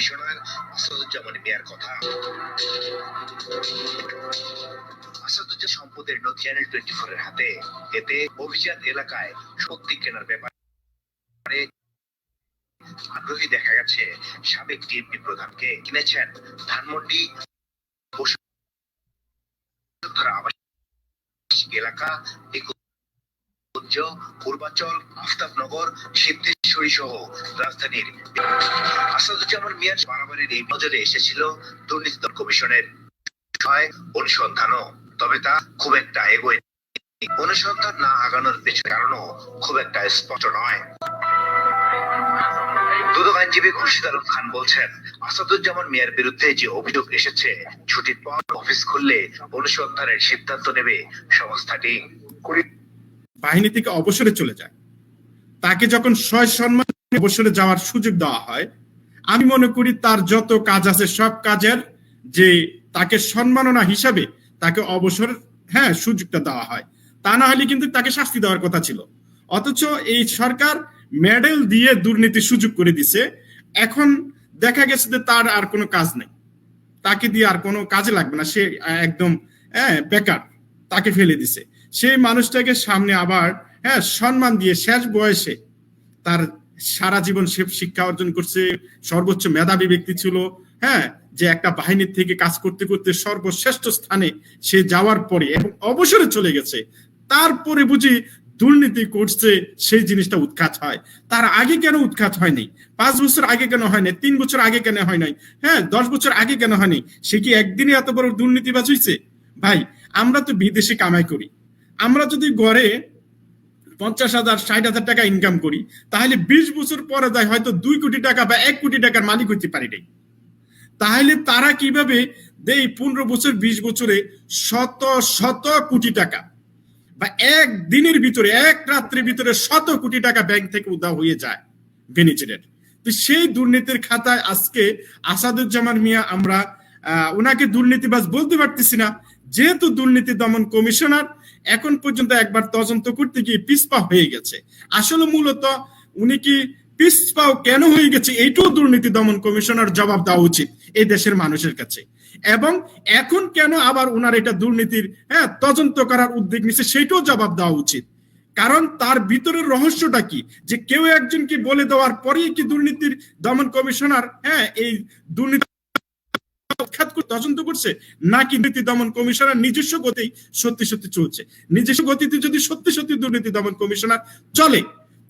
Commissioner Asaduzzaman মিয়ার কথা। সম্পদের নথি চ্যানেল টোয়েন্টি ফোর হাতে এতে অভিজাত এলাকায় কেনার ব্যাপারে আগ্রহী দেখা গেছে। সাবেক ডিএমপি প্রধানকে কিনেছেন ধানমন্ডি এলাকা পূর্বাচল, আফতাবনগর সহ রাজধানীর আসাদুজ্জামান মিয়ার এই নজরে এসেছিল দুর্নীতি কমিশনের অনুসন্ধানও। তবে তা খুব একটা এগোয় অনুসন্ধান না আগানোর পেছনে কারণও খুব একটা স্পষ্ট নয়। দুদক আইনজীবী খুরশিদ আলম খান বলছেন, আসাদুজ্জামান মিয়ার বিরুদ্ধে যে অভিযোগ এসেছে, ছুটির পর অফিস খুললে অনুসন্ধানের সিদ্ধান্ত নেবে সংস্থাটি। বাহিনী থেকে অবসরে চলে যায়। তাকে যখন সম্মান অবসরে যাওয়ার সুযোগ দেওয়া হয়, আমি মনে করি তার যত কাজ আছে সব কাজের যে তাকে সম্মাননা হিসাবে তাকে অবসর হ্যাঁ সুযোগটা দেওয়া হয়। তা না হলে কিন্তু তাকে শাস্তি দেওয়ার কথা ছিল। অথচ এই সরকার মেডেল দিয়ে দুর্নীতি সুযোগ করে দিছে। এখন দেখা গেছে যে তার আর কোনো কাজ নেই। তাকে দিয়ে আর কোনো কাজে লাগবে না। সে একদম হ্যাঁ বেকার। তাকে ফেলে দিছে। সেই মানুষটাকে সামনে আবার হ্যাঁ সম্মান দিয়ে শেষ বয়সে তার সারা জীবন সে শিক্ষা অর্জন করছে, সর্বোচ্চ মেধাবী ব্যক্তি ছিল হ্যাঁ যে একটা বাহিনীর থেকে কাজ করতে করতে সর্বশ্রেষ্ঠ স্থানে সে যাওয়ার পরে এবং অবসরে চলে গেছে। তারপরে বুঝি দুর্নীতি করছে, সেই জিনিসটা উৎখাত হয়। তার আগে কেন উৎখাত হয়নি? পাঁচ বছর আগে কেন হয় নাই তিন বছর আগে কেন হয় নাই? হ্যাঁ দশ বছর আগে কেন হয়নি? সে কি একদিনে এত বড় দুর্নীতি হয়েছে ভাই, আমরা তো বিদেশে কামাই করি। আমরা যদি গড়ে পঞ্চাশ হাজার, ষাট হাজার টাকা ইনকাম করি। তাহলে বিশ বছর পরে যায়, হয়তো দুই কোটি টাকা বা এক কোটি টাকার মালিক হইতে পারি নাই। তাহলে তারা কীভাবে দেই পনেরো বছর, বিশ বছরে শত শত কোটি টাকা বা এক দিনের ভিতরে, এক রাত্রির ভিতরে শত কোটি টাকা ব্যাংক থেকে উদা হয়ে যায় বেনিফিটেড তো সেই দুর্নীতির খাতায় আজকে আসাদুজ্জামান মিয়া, আমরা ওনাকে দুর্নীতিবাজ বলতে পারতেছি না। যেহেতু দুর্নীতি দমন কমিশনার এখন পর্যন্ত একবার তদন্ত করতে গিয়ে পিসপা হয়ে গেছে। আসলে মূলত উনি কি পিসপাও কেন হয়ে গেছে এইটাও দুর্নীতি দমন কমিশনার জবাব দেওয়া উচিত এই দেশের মানুষের কাছে। এবং এখন কেন আবার ওনার এটা দুর্নীতির হ্যাঁ তদন্ত করার উদ্যোগ নিচ্ছে সেটাও জবাব দেওয়া উচিত। কারণ তার ভিতরের রহস্যটা কি? যে কেউ একজনকে বলে দেওয়ার পরেই কি দুর্নীতির দমন কমিশনার হ্যাঁ এই দুর্নীতি তদন্ত করছে, নাকি দুর্নীতি দমন কমিশনার নিজস্ব গতি সত্যি সত্যি চলছে? নিজস্ব গতিতে যদি সত্যি সত্যি দুর্নীতি দমন কমিশনার চলে,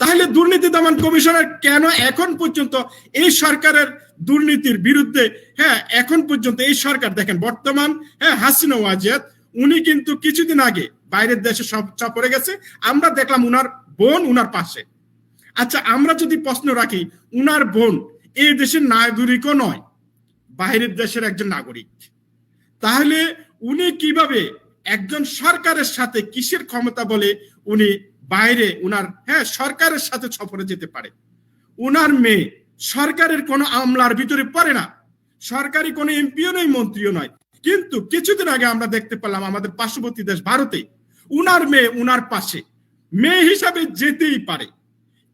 তাহলে দুর্নীতি দমন কমিশনার কেন এখন পর্যন্ত এই সরকারের দুর্নীতির বিরুদ্ধে হ্যাঁ এখন পর্যন্ত এই সরকার, দেখেন, বর্তমান হ্যাঁ হাসিনা ওয়াজিয়াত উনি কিন্তু কিছুদিন আগে বাইরের দেশে সব চাপড়ে গেছে, আমরা দেখলাম উনার বোন উনার পাশে। আচ্ছা আমরা যদি প্রশ্ন রাখি, উনার বোন এই দেশের নাগরিকও নয় বাইরের দেশের একজন নাগরিক। তাহলে উনি কীভাবে একজন সরকারের সাথে কিসের ক্ষমতা বলে উনি বাইরে উনার হ্যাঁ সরকারের সাথে সফরে যেতে পারে? উনার মেয়ে সরকারের কোনো আমলার ভিতরে পড়ে না। সরকারি কোনো এমপিও নয়, মন্ত্রীও নয়। কিন্তু কিছুদিন আগে আমরা দেখতে পেলাম আমাদের পার্শ্ববর্তী দেশ ভারতে উনার মেয়ে উনার পাশে। মেয়ে হিসাবে যেতেই পারে।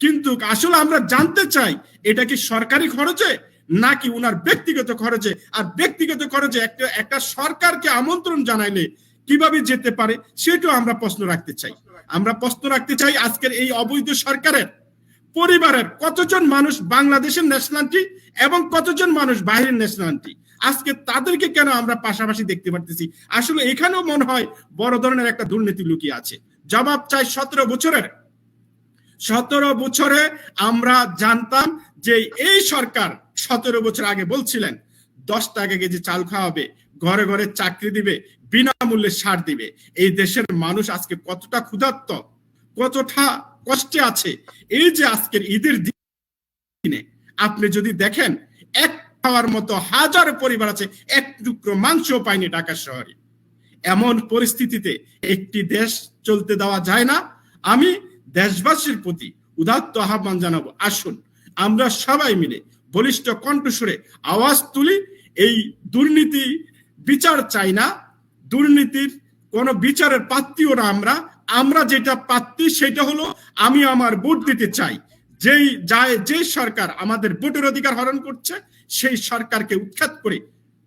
কিন্তু আসলে আমরা জানতে চাই, এটা কি সরকারি খরচে নাকি উনার ব্যক্তিগত খরচে? আর ব্যক্তিগত খরচে একটা একটা সরকারকে আমন্ত্রণ জানাইলে কীভাবে যেতে পারে, সেটাও আমরা প্রশ্ন রাখতে চাই। আমরা প্রশ্ন রাখতে চাই আজকের এই অবৈধ সরকারের পরিবারের কতজন মানুষ বাংলাদেশের ন্যাশনালিটি এবং কতজন মানুষ বাইরের ন্যাশনালিটি আজকে তাদেরকে কেন আমরা পাশাপাশি দেখতে পারতেছি? আসলে এখানেও মনে হয় বড় ধরনের একটা দুর্নীতি লুকিয়ে আছে। জবাব চাই সতেরো বছরের। সতেরো বছরে আমরা জানতাম যে এই সরকার সতেরো বছর আগে বলছিলেন, দশ টাকা কেজি চাল খাওয়াবে, ঘরে ঘরে চাকরি দিবে, বিনামূল্যে সার দিবে। এই দেশের মানুষ আজকে কতটা ক্ষুধার্ত, কতটা কষ্টে আছে। এই যে আজকের ঈদের দিনে আপনি যদি দেখেন, এক খাওয়ার মতো হাজার পরিবার আছে, এক টুকরো মাংস পায়নি ঢাকা শহরে। এমন পরিস্থিতিতে একটি দেশ চলতে দেওয়া যায় না। আমি দেশবাসীর প্রতি উদাত্ত আহ্বান জানাব, আসুন। আমরা সবাই মিলে বলিষ্ঠ কণ্ঠস্বরে আওয়াজ তুলি, এই দুর্নীতি বিচার চাই না, দুর্নীতির কোন বিচারের পাত্রীও না আমরা আমরা যেটা পাত্রী সেটা হলো আমি আমার ভোট দিতে চাই। যেই যায় যে সরকার আমাদের ভোটের অধিকার হরণ করছে, সেই সরকারকে উৎখাত করে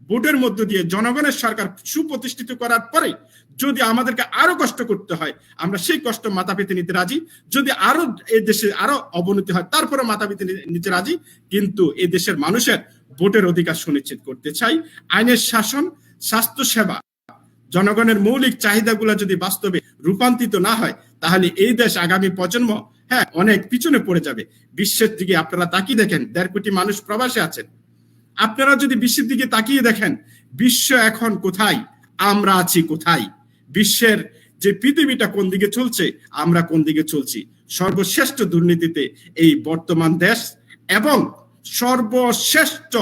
ভোটের মধ্য দিয়ে জনগণের সরকার সুপ্রতিষ্ঠিত করার পরে যদি আমাদেরকে আরও কষ্ট করতে হয়, আমরা সেই কষ্ট মাথা পেতে নিতে রাজি। যদি আরও এই দেশে আরও অবনতি হয় তারপরে মাথা পেতে নিতে রাজি। কিন্তু এই দেশের মানুষের ভোটের অধিকার সুনিশ্চিত করতে চাই। আইনের শাসন, স্বাস্থ্য সেবা, জনগণের মৌলিক চাহিদাগুলো যদি বাস্তবে রূপান্তরিত না হয়, তাহলে এই দেশ আগামী প্রজন্ম হ্যাঁ অনেক পিছনে পড়ে যাবে। বিশ্বের দিকে আপনারা তাকিয়ে দেখেন, দেড় কোটি মানুষ প্রবাসে আছেন। আপনারা যদি বিশ্বের দিকে তাকিয়ে দেখেন, বিশ্ব এখন কোথায়? আমরা আছি কোথায়? বিশ্বের যে পৃথিবীটা কোন দিকে চলছে, আমরা কোন দিকে চলছি? সর্বশ্রেষ্ঠ দুর্নীতিতে এই বর্তমান দেশ এবং সর্বশ্রেষ্ঠ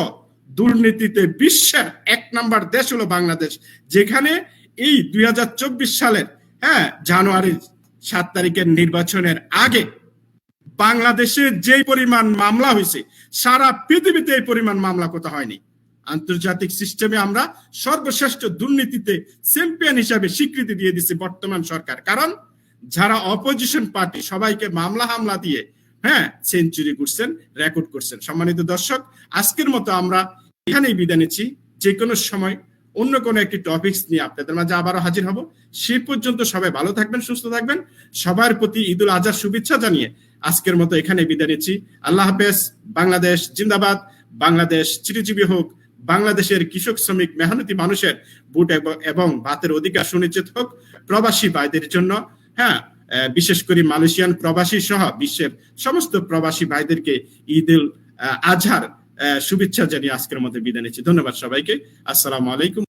দুর্নীতিতে বিশ্বের এক নাম্বার দেশ হলো বাংলাদেশ। যেখানে এই দুই হাজার চব্বিশ সালের হ্যাঁ জানুয়ারি সাত তারিখের নির্বাচনের আগে বাংলাদেশে যে পরিমাণ মামলা হয়েছে, সারা পৃথিবীতে এই পরিমাণ মামলা কোথাও হয়নি। আন্তর্জাতিক সিস্টেমে আমরা সর্বশ্রেষ্ঠ দুর্নীতিতে চ্যাম্পিয়ন হিসাবে স্বীকৃতি দিয়ে দিচ্ছে বর্তমান সরকার। কারণ যারা অপোজিশন পার্টি সবাইকে মামলা হামলা দিয়ে হ্যাঁ সেঞ্চুরি করছেন রেকর্ড করছেন। সম্মানিত দর্শক, আজকের মতো আমরা এখানেই বিদায় নিচ্ছি। যে কোনো সময় অন্য কোনো একটি টপিকস নিয়ে আপনাদের মাঝে আবারও হাজির হব। সে পর্যন্ত সবাই ভালো থাকবেন, সুস্থ থাকবেন। সবার প্রতি ঈদুল আজহার শুভেচ্ছা জানিয়ে আজকের মতো এখানে বিদায় নিচ্ছি। আল্লাহ হাফেজ, বাংলাদেশ জিন্দাবাদ, বাংলাদেশ চিরজীবী হোক। বাংলাদেশের কৃষক, শ্রমিক, মেহনতি মানুষের বুট এবং- ভাতের অধিকার সুনিশ্চিত হোক প্রবাসী ভাইদের জন্য। হ্যাঁ বিশেষ করে মালয়েশিয়ান প্রবাসী সহ বিশ্বের সমস্ত প্রবাসী ভাইদেরকে ঈদ উল আজহার শুভেচ্ছা জানিয়ে আজকের মধ্যে বিদায় নিচ্ছি। ধন্যবাদ সবাইকে। আসসালামু আলাইকুম।